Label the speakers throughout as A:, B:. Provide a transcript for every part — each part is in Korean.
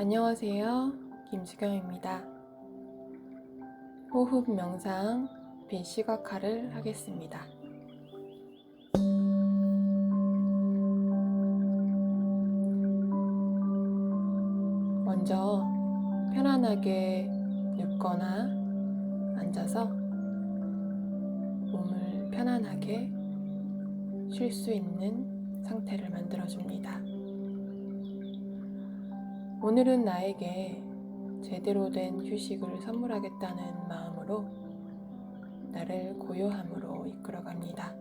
A: 안녕하세요. 김수경입니다. 호흡 명상 비시각화를 하겠습니다. 먼저 편안하게 눕거나 앉아서 몸을 편안하게 쉴 수 있는 상태를 만들어줍니다. 오늘은 나에게 제대로 된 휴식을 선물하겠다는 마음으로 나를 고요함으로 이끌어갑니다.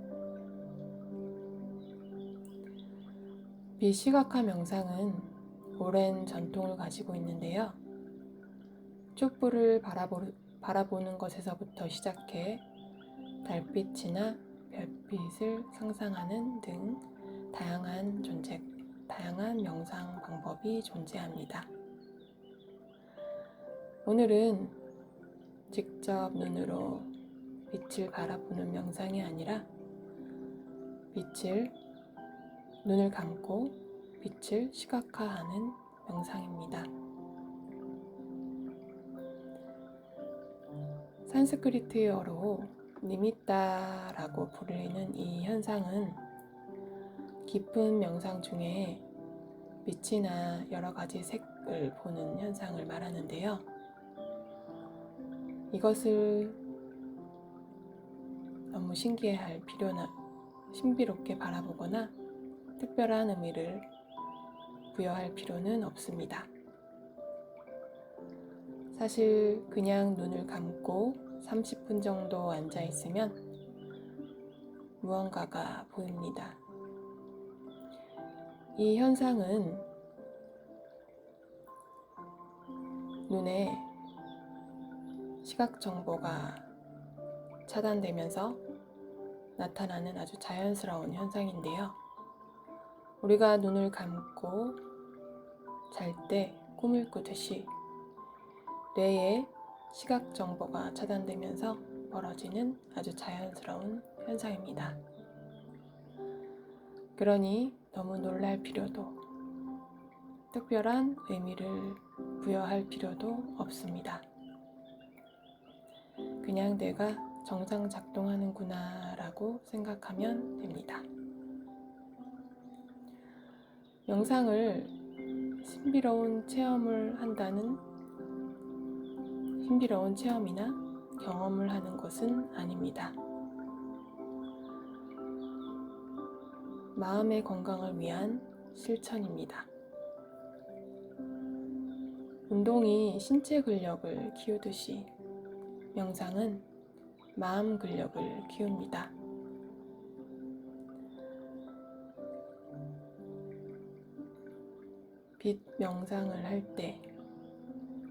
A: 비시각화 명상은 오랜 전통을 가지고 있는데요. 촛불을 바라보, 바라보는 것에서부터 시작해 달빛이나 별빛을 상상하는 등 다양한 존재, 다양한 명상 방법이 존재합니다. 오늘은 직접 눈으로 빛을 바라보는 명상이 아니라 빛을 눈을 감고 빛을 시각화하는 명상입니다. 산스크리트어로 니미따라고 불리는 이 현상은 깊은 명상 중에 빛이나 여러 가지 색을 보는 현상을 말하는데요. 이것을 너무 신기해할 필요나 신비롭게 바라보거나 특별한 의미를 부여할 필요는 없습니다. 사실 그냥 눈을 감고 30분 정도 앉아 있으면 무언가가 보입니다. 이 현상은 눈에 시각 정보가 차단되면서 나타나는 아주 자연스러운 현상인데요. 우리가 눈을 감고 잘 때 꿈을 꾸듯이 뇌에 시각 정보가 차단되면서 벌어지는 아주 자연스러운 현상입니다. 그러니 너무 놀랄 필요도 특별한 의미를 부여할 필요도 없습니다. 그냥 내가 정상 작동하는구나 라고 생각하면 됩니다. 영상을 신비로운 체험을 한다는 신비로운 체험이나 경험을 하는 것은 아닙니다. 마음의 건강을 위한 실천입니다. 운동이 신체 근력을 키우듯이 명상은 마음 근력을 키웁니다. 빛 명상을 할 때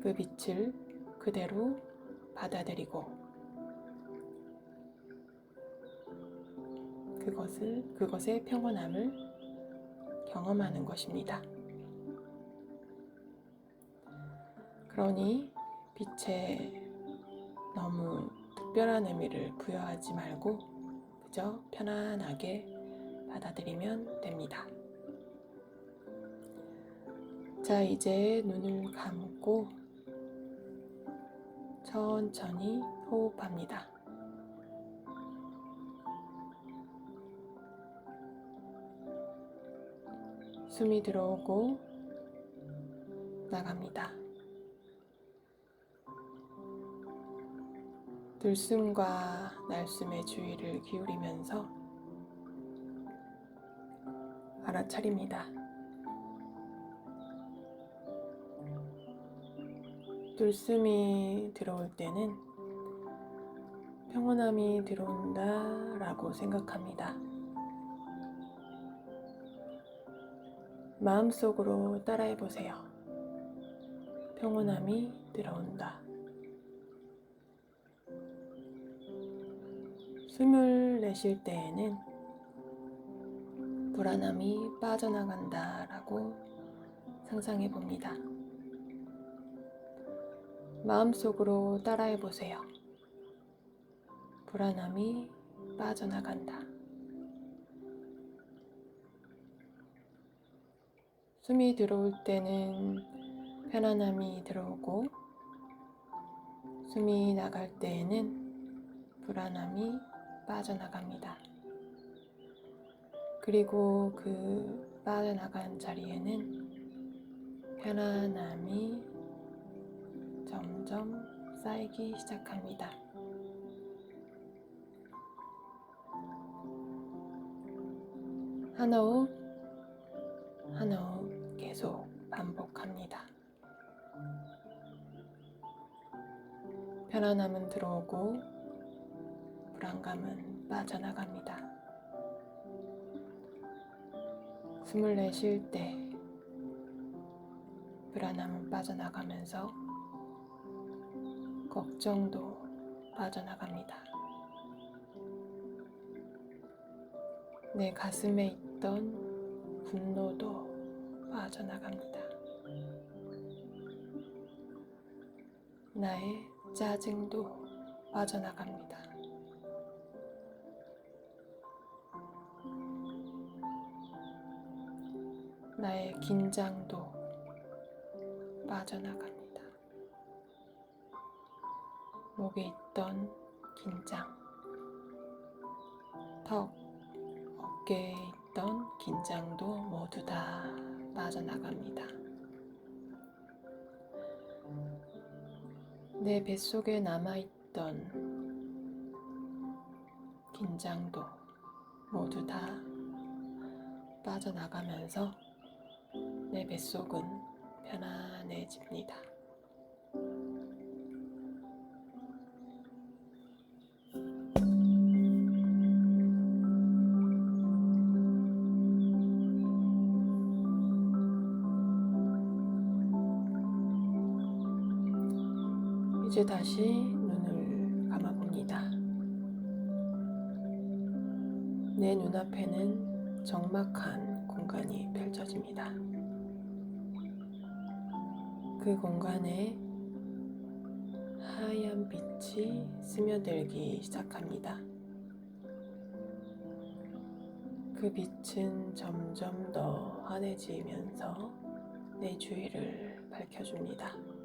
A: 그 빛을 그대로 받아들이고 그것을 그것의 평온함을 경험하는 것입니다. 그러니 빛에 너무 특별한 의미를 부여하지 말고 그저 편안하게 받아들이면 됩니다. 자, 이제 눈을 감고 천천히 호흡합니다. 숨이 들어오고 나갑니다. 들숨과 날숨의 주의를 기울이면서 알아차립니다. 들숨이 들어올 때는 평온함이 들어온다 라고 생각합니다. 마음속으로 따라해 보세요. 평온함이 들어온다. 숨을 내쉴 때에는 불안함이 빠져나간다 라고 상상해 봅니다. 마음속으로 따라해 보세요. 불안함이 빠져나간다. 숨이 들어올 때는 편안함이 들어오고 숨이 나갈 때에는 불안함이 빠져나갑니다. 그리고 그 빠져나간 자리에는 편안함이 점점 쌓이기 시작합니다. 한 호흡, 한 호흡 계속 반복합니다. 편안함은 들어오고 불안감은 빠져나갑니다. 숨을 내쉴 때 불안함은 빠져나가면서 걱정도 빠져나갑니다. 내 가슴에 있던 분노도 빠져나갑니다. 나의 짜증도 빠져나갑니다. 나의 긴장도 빠져나갑니다. 목에 있던 긴장, 턱, 어깨에 있던 긴장도 모두 다 빠져나갑니다. 내 뱃속에 남아있던 긴장도 모두 다 빠져나가면서 내 뱃속은 편안해집니다. 이제 다시 눈을 감아봅니다. 내 눈앞에는 적막한 공간이 펼쳐집니다. 그 공간에 하얀 빛이 스며들기 시작합니다. 그 빛은 점점 더 환해지면서 내 주위를 밝혀줍니다.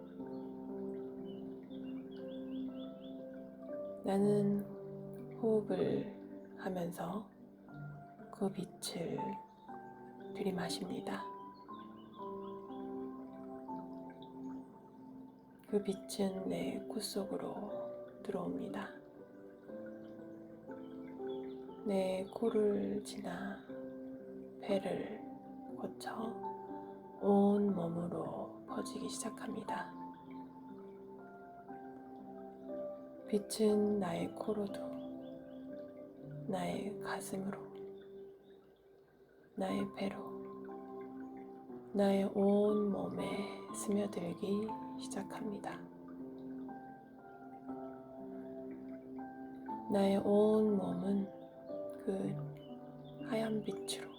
A: 나는 호흡을 하면서 그 빛을 들이마십니다. 그 빛은 내 코 속으로 들어옵니다. 내 코를 지나 배를 거쳐 온 몸으로 퍼지기 시작합니다. 빛은 나의 코로도, 나의 가슴으로, 나의 배로, 나의 온 몸에 스며들기 시작합니다. 나의 온 몸은 그 하얀 빛으로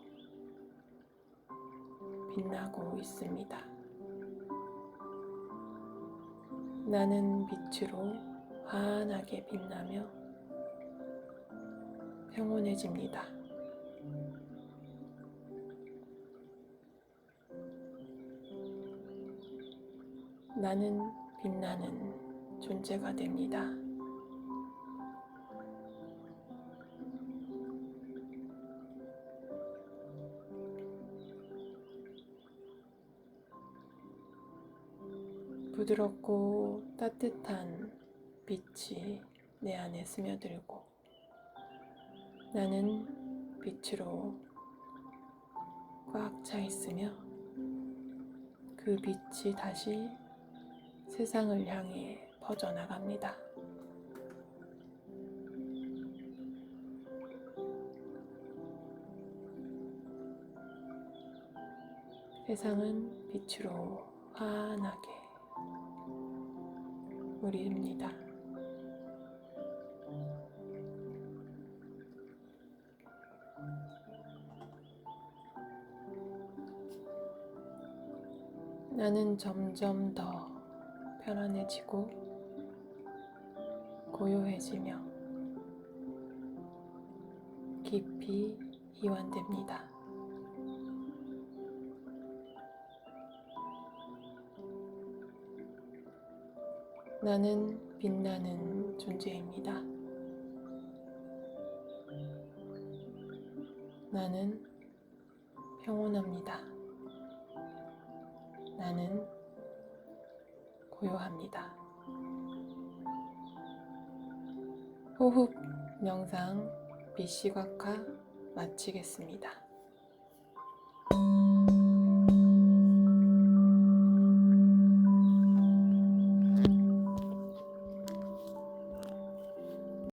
A: 빛나고 있습니다. 나는 빛으로 환하게 빛나며 평온해집니다. 나는 빛나는 존재가 됩니다. 부드럽고 따뜻한 빛이 내 안에 스며들고 나는 빛으로 꽉 차 있으며 그 빛이 다시 세상을 향해 퍼져나갑니다. 세상은 빛으로 환하게 우리입니다. 나는 점점 더 편안해지고 고요해지며 깊이 이완됩니다. 나는 빛나는 존재입니다. 나는 평온합니다. 나는 고요합니다. 호흡 명상 비시각화 마치겠습니다.